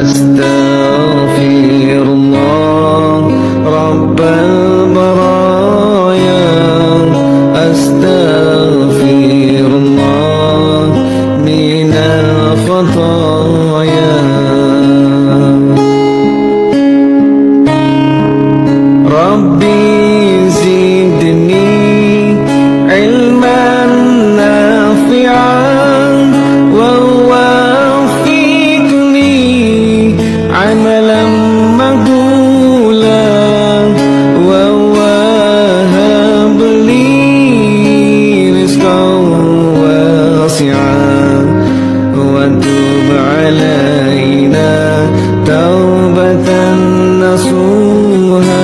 أستغفر الله رب البرايا. أستغفر الله من الخطايا. ربي واسعا وتوب علينا توبة نصوحا.